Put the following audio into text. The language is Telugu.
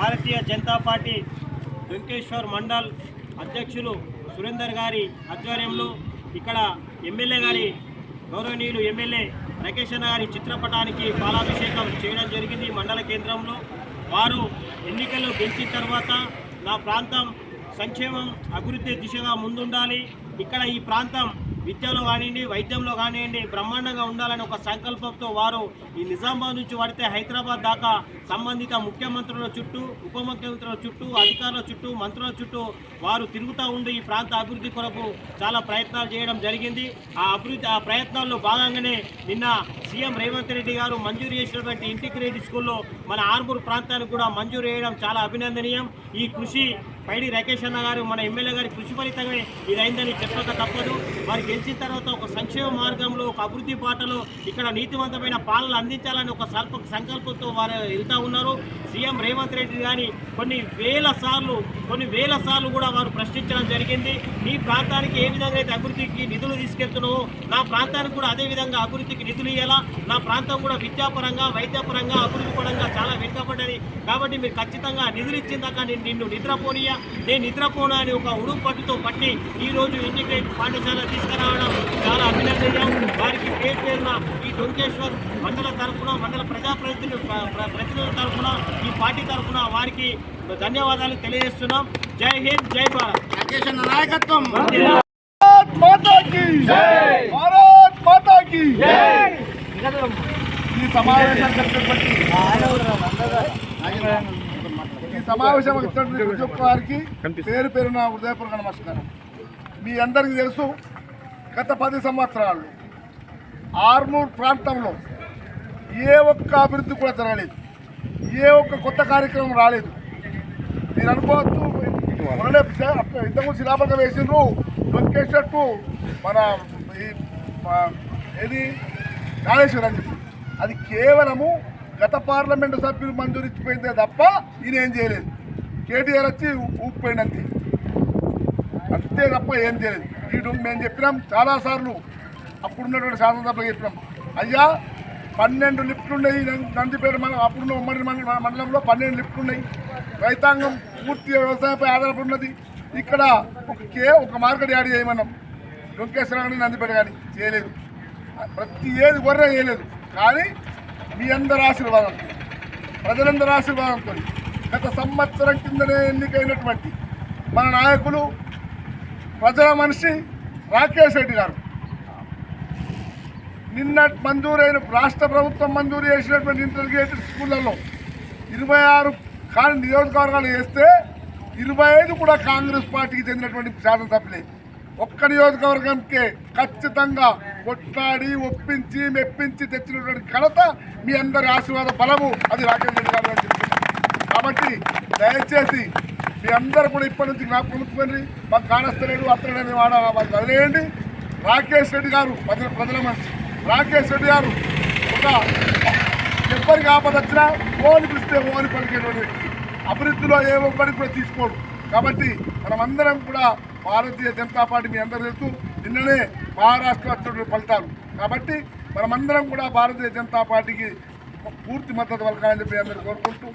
భారతీయ జనతా పార్టీ వెంకటేశ్వర్ మండల్ అధ్యక్షులు సురేందర్ గారి ఆధ్వర్యంలో ఇక్కడ ఎమ్మెల్యే గారి గౌరవనీయులు ఎమ్మెల్యే రాకేష్ అన్న గారి చిత్రపటానికి పాలాభిషేకం చేయడం జరిగింది మండల కేంద్రంలో. వారు ఎన్నికలు గెలిచిన తర్వాత నా ప్రాంతం సంక్షేమం అభివృద్ధి దిశగా ముందుండాలి. ఇక్కడ ఈ ప్రాంతం విద్యలో కానివ్వండి వైద్యంలో కానివ్వండి బ్రహ్మాండంగా ఉండాలని ఒక సంకల్పంతో వారు ఈ నిజామాబాద్ నుంచి పడితే హైదరాబాద్ దాకా సంబంధిత ముఖ్యమంత్రుల చుట్టూ ఉప ముఖ్యమంత్రుల చుట్టూ అధికారుల చుట్టూ మంత్రుల చుట్టూ వారు తిరుగుతూ ఉండి ఈ ప్రాంత అభివృద్ధి కొరకు చాలా ప్రయత్నాలు చేయడం జరిగింది. ఆ అభివృద్ధి ఆ ప్రయత్నాల్లో భాగంగానే నిన్న సీఎం రేవంత్ రెడ్డి గారు మంజూరు చేసినటువంటి ఇంటిగ్రేటెడ్ స్కూల్లో మన ఆర్మూర్ ప్రాంతానికి కూడా మంజూరు చేయడం చాలా అభినందనీయం. ఈ కృషి పైడి రాకేష్ అన్న గారు మన ఎమ్మెల్యే గారి కృషి ఫలితమే ఇదైందని చెప్పక తప్పదు. వారు గెలిచిన తర్వాత ఒక సంక్షేమ మార్గంలో ఒక అభివృద్ధి బాటలో ఇక్కడ నీతివంతమైన పాలన అందించాలని ఒక సల్ప సంకల్పంతో వారు వెళ్తా ఉన్నారు. సీఎం రేవంత్ రెడ్డి గారి కొన్ని వేల సార్లు కొన్ని వేల సార్లు కూడా వారు ప్రశ్నించడం జరిగింది. మీ ప్రాంతానికి ఏ విధంగా అయితే అభివృద్ధికి నిధులు తీసుకెళ్తున్నావో నా ప్రాంతానికి కూడా అదే విధంగా అభివృద్ధికి నిధులు ఇవ్వాలా నా ప్రాంతం కూడా విద్యాపరంగా వైద్యపరంగా అభివృద్ధి పరంగా చాలా వెనుకబడ్డది. కాబట్టి మీరు ఖచ్చితంగా నిధులు ఇచ్చిందాక నేను నిన్ను నిద్రపోనియా నేను నిద్రపోను అని ఒక ఉడుపు పట్టుతో పట్టి ఈ రోజు ఇంటిగ్రేట్ పాఠశాల తీసుకురావడం చాలా అభినందనీయం. వారికి పేరు పేరున ఈ డొంకేశ్వర్ మండల తరఫున మండల ప్రజాప్రతినిధులు ప్ర- ప్ర- ప్రతినిధుల తరఫున ఈ పార్టీ తరఫున వారికి ధన్యవాదాలు తెలియజేస్తున్నాం. జై హింద్ జై భారత్. నాయకత్వం. భారత్ ఈ సమావేశం జరిగినటువంటి ఈ సమావేశం వచ్చినటువంటి ప్రతి ఒక్క వారికి పేరు పేరున హృదయపూర్వక నమస్కారం. మీ అందరికీ తెలుసు గత పది సంవత్సరాలు ఆర్మూర్ ప్రాంతంలో ఏ ఒక్క అభివృద్ధి కూడా జరగలేదు. ఏ ఒక్క కొత్త కార్యక్రమం రాలేదు. మీరు అనుకోవచ్చు మొన్ననే ఇంతకు శిలాపలక వేసిండ్రు టు మన ఏది కాళేశ్వరం అది కేవలము గత పార్లమెంటు సభ్యులు మంజూరు తప్ప ఈయన ఏం చేయలేదు. కేటీఆర్ వచ్చి ఊపిపోయినంతే అంతే తప్ప ఏం చేయలేదు. వీడు మేము చెప్పినాం చాలాసార్లు. అప్పుడున్నటువంటి శాసనసభలో చెప్పినాం. అయ్యా పన్నెండు లిఫ్ట్లు ఉన్నాయి నందిపేట మన అప్పుడున్న ఉమ్మడి మన మండలంలో పన్నెండు లిఫ్ట్లు ఉన్నాయి. రైతాంగం పూర్తి వ్యవసాయంపై ఆధారపడి ఉన్నది. ఇక్కడ ఒక కే ఒక మార్కెట్ యాడ్ చేయమన్నాం. లొంకేశ్వరం కానీ నందిపేట కానీ చేయలేదు. ప్రతి ఏది గొర్రె చేయలేదు. కానీ మీ అందరి ఆశీర్వాదంతో ప్రజలందరి ఆశీర్వాదంతో గత సంవత్సరం కిందనే ఎన్నికైనటువంటి మన నాయకులు ప్రజల మనిషి రాకేష్ రెడ్డి గారు. నిన్న మంజూరైన రాష్ట్ర ప్రభుత్వం మంజూరు చేసినటువంటి ఇంటర్గ్రేటెడ్ స్కూళ్ళల్లో ఇరవై ఆరు కానీ నియోజకవర్గాలు వేస్తే ఇరవై ఐదు కూడా కాంగ్రెస్ పార్టీకి చెందినటువంటి శాసనసభ్యులే. ఒక్క నియోజకవర్గంకే ఖచ్చితంగా కొట్లాడి ఒప్పించి మెప్పించి తెచ్చినటువంటి ఘనత మీ అందరి ఆశీర్వాద బలము. అది రాకేష్ రెడ్డి గారు కాబట్టి దయచేసి మీ అందరూ కూడా ఇప్పటి నుంచి నాకు ఉంచుకొని మాకు కానస్తలేడు అత్తలేడు వాడ మాకు వదిలేయండి. రాకేష్ రెడ్డి గారు ప్రజల ప్రజల మనిషి. రాకేష్ రెడ్డి గారు ఒక ఎవరికి ఆపద వచ్చినా ఓని పిలిస్తే ఓని పలికేటువంటి వ్యక్తి అభివృద్ధిలో ఏ ఒక్కరికి కూడా తీసుకోడు. కాబట్టి మనమందరం కూడా భారతీయ జనతా పార్టీ మీ అందరూ తెలుసు. నిన్ననే మహారాష్ట్ర వచ్చినటువంటి ఫలితాలు కాబట్టి మనమందరం కూడా భారతీయ జనతా పార్టీకి పూర్తి మద్దతు పలకాలని చెప్పి అందరూ కోరుకుంటూ